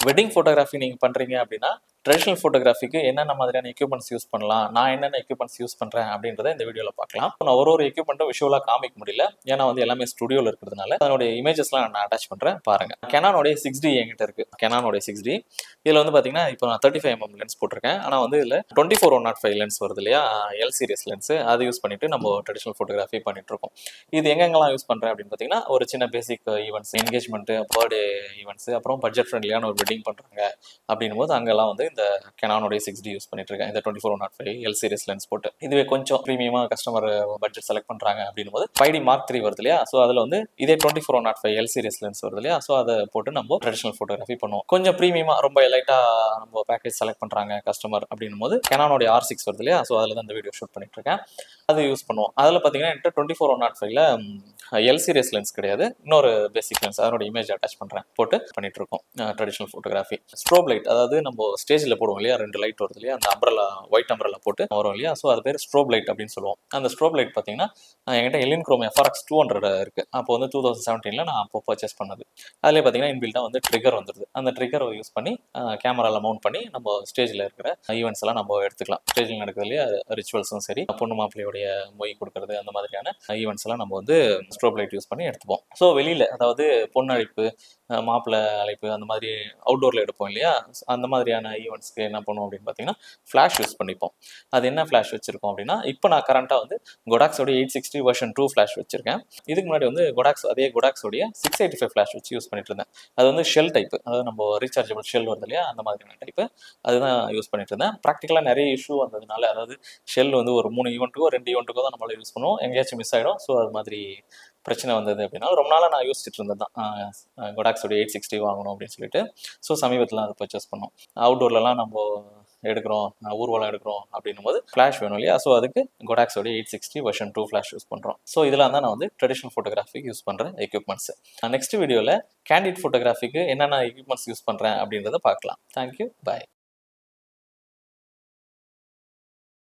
Wedding photography நீங்கள் பண்ணுறீங்க அப்படின்னா ட்ரெடிஷ்னல் ஃபோட்டோகிராஃபிக்கு என்னென்ன மாதிரியான எக்யூப்மெண்ட்ஸ் யூஸ் பண்ணலாம் நான் என்னென்ன எக்யூப்மெண்ட்ஸ் யூஸ் பண்ணுறேன் அப்படின்றத இந்த வீடியோவில் பார்க்கலாம். நான் ஒரு ஒரு எக்யூப்மெண்ட்டும் விஷுவலாக காமிக்க முடியல. ஏன்னா வந்து எல்லாமே ஸ்டுடியோவில் இருக்கிறதுனால அதனுடைய இமேஜஸ்லாம் நான் அட்டாச் பண்ணுறேன் பாருங்கள் கெனானுடைய சிக்ஸ் டி என்கிட்ட இருக்குது கெனானுடைய சிக்ஸ் டி இதில் வந்து பார்த்தீங்கன்னா இப்போ நான் தேர்ட்டி ஃபைவ் எம்எம் லென்ஸ் போட்டிருக்கேன். ஆனால் வந்து இதில் twenty four one nought five lens வருது இல்லையா? எல் சீரியஸ் லென்ஸ் அதை யூஸ் பண்ணிட்டு நம்ம ட்ரெடிஷ்னல் ஃபோட்டோகிராஃபி பண்ணிட்டு இருக்கோம். இது எங்கெங்கெல்லாம் யூஸ் பண்ணுறேன் அப்படின்னு பார்த்தீங்கன்னா ஒரு சின்ன basic events engagement birthday events அப்புறம் பட்ஜெட் ஃப்ரெண்ட்லியான ஒரு வெட்டிங் பண்ணுறாங்க அப்படின்னும் போது அங்கெல்லாம் வந்து இந்த கெனானுடைய சிக்ஸ் டி யூஸ் பண்ணிட்டு இருக்கேன் இந்த twenty four nought five L series lens போட்டு. இதுவே கொஞ்சம் ப்ரீமியமாக கஸ்டமர் பட்ஜெட் செலக்ட் பண்ணுறாங்க அப்படின்னும் போது ஃபைவ் டி மார்க் த்ரீ வருது இல்லையா? ஸோ அதில் வந்து இதே twenty four nought five L series lens வருது இல்லையா? ஸோ அதை போட்டு நம்ம ட்ரெடிஷனல் ஃபோட்டோகிராஃபி பண்ணுவோம். கொஞ்சம் ப்ரீமியமாக ரொம்ப லைட்டாக நம்ம பேக்கேஜ் செலக்ட் பண்ணுறாங்க கஸ்டமர் அப்படின்னும் போது கெனானோடைய ஆர் சிக்ஸ் வருது இல்லையா? ஸோ அதில் தான் இந்த வீடியோ ஷூட் பண்ணிட்டு இருக்கேன் அது யூஸ் பண்ணுவோம். அதில் பார்த்தீங்கன்னா என்கிட்ட டுவெண்ட்டி ஃபோர் ஒன் நாட் ஃபைவ்ல எல் சீரியஸ் லென்ஸ் கிடையாது. இன்னொரு பேசிக் லென்ஸ் அதனோட இமேஜ் அட்டாச் பண்ணுறேன் போட்டு பண்ணிட்டு இருக்கோம் ட்ரெடிஷ்னல் ஃபோட்டோகிராஃபி ஸ்ட்ரோப் லைட் அதாவது நம்ம ஸ்டேஜில் போடுவோம் இல்லையா ரெண்டு லைட் வருது இல்லையா அந்த அம்பரலா ஒயிட் அம்பரலா போட்டு வரும் இல்லையா. ஸோ அது பேர் ஸ்ட்ரோப் லைட் அப்படின்னு சொல்லுவோம். அந்த ஸ்ட்ரோப் லைட் பார்த்தீங்கன்னா என்கிட்ட Elinchrom FRX two hundred இருக்கு. அப்போ வந்து டூ தௌசண்ட் செவன்டீனில் நான் அப்போ பர்ச்சேஸ் பண்ணது. அதிலே பார்த்தீங்கன்னா இன்பில்டாக வந்து ட்ரிகர் வந்துருது. அந்த ட்ரிகர் யூஸ் பண்ணி கேமராவில் மவுண்ட் பண்ணி நம்ம ஸ்டேஜில் இருக்கிற ஈவெண்ட்ஸ் எல்லாம் நம்ம எடுத்துக்கலாம். ஸ்டேஜில் நடக்குது இல்லையா ரிச்சுவல்ஸும் சரி பொண்ணு மாப்பிள்ளையுடைய மொய் கொடுக்கறது அந்த மாதிரியான ஈவெண்ட்ஸ் எல்லாம் நம்ம வந்து ஸ்ட்ரோப் லைட் யூஸ் பண்ணி எடுத்துப்போம். ஸோ வெளியில் அதாவது பொண்ணு அழைப்பு மாப்பிள்ளை அழைப்பு அந்த மாதிரி அவுட்டோரில் எடுப்போம் இல்லையா? அந்த மாதிரியான ஈவெண்ட்ஸ்க்கு என்ன பண்ணுவோம் அப்படின்னு பார்த்தீங்கன்னா ஃப்ளாஷ் யூஸ் பண்ணிப்போம். அது என்ன ஃப்ளாஷ் வச்சிருக்கோம் அப்படின்னா இப்போ நான் கரண்ட்டாக வந்து கொடாக்ஸோட eight sixty version two flash வச்சிருக்கேன். இதுக்கு முன்னாடி வந்து கொடாக்ஸ் அதே கொடாக்ஸோடைய சிக்ஸ் எயிட்டி ஃபைவ் ஃப்ளாஷ் வச்சு யூஸ் பண்ணிட்டு இருந்தேன். அது வந்து ஷெல் டைப் அதாவது நம்ம ரீசார்ஜபிள் ஷெல் வருது இல்லையா? அந்த மாதிரியான டைப்பு அதுதான் யூஸ் பண்ணிட்டு இருந்தேன். ப்ராக்டிக்கலாக நிறைய இஷ்யூ வந்ததுனால அதாவது ஷெல் வந்து ஒரு மூணு ஈவெண்ட்டுக்கோ ரெண்டு ஈவெண்ட்டுக்கோ தான் நம்மளால யூஸ் பண்ணுவோம். எங்கேயாச்சும் மிஸ் ஆகிடும் ஸோ அது மாதிரி பிரச்சனை வந்தது அப்படின்னா ரொம்ப நாளாக நான் யோசிச்சுட்டு இருந்தது தான். கொடாக்ஸோட எயிட் சிக்ஸ்டி வாங்கணும் அப்படின்னு சொல்லிட்டு. ஸோ சமீபத்தில் அதை பர்ச்சேஸ் பண்ணோம். அவுட்டோர்லலாம் நம்ம எடுக்கிறோம் ஊர்வலம் எடுக்கிறோம் அப்படின்னும் போது ஃப்ளாஷ் வேணும் இல்லையா? ஸோ அதுக்கு கொடாக்ஸோட eight sixty version two flash use பண்ணுறோம் ஸோ இதெல்லாம் தான் நான் வந்து ட்ரெடிஷனல் ஃபோட்டோகிராஃபிக்கு யூஸ் பண்ணுற எக்யூப்மெண்ட்ஸ் நெக்ஸ்ட் வீடியோவில் கேண்டிட் ஃபோட்டோகிராஃபிக்கு என்னென்ன எக்யூப்மெண்ட்ஸ் யூஸ் பண்ணுறேன் அப்படின்றத பார்க்கலாம். Thank you bye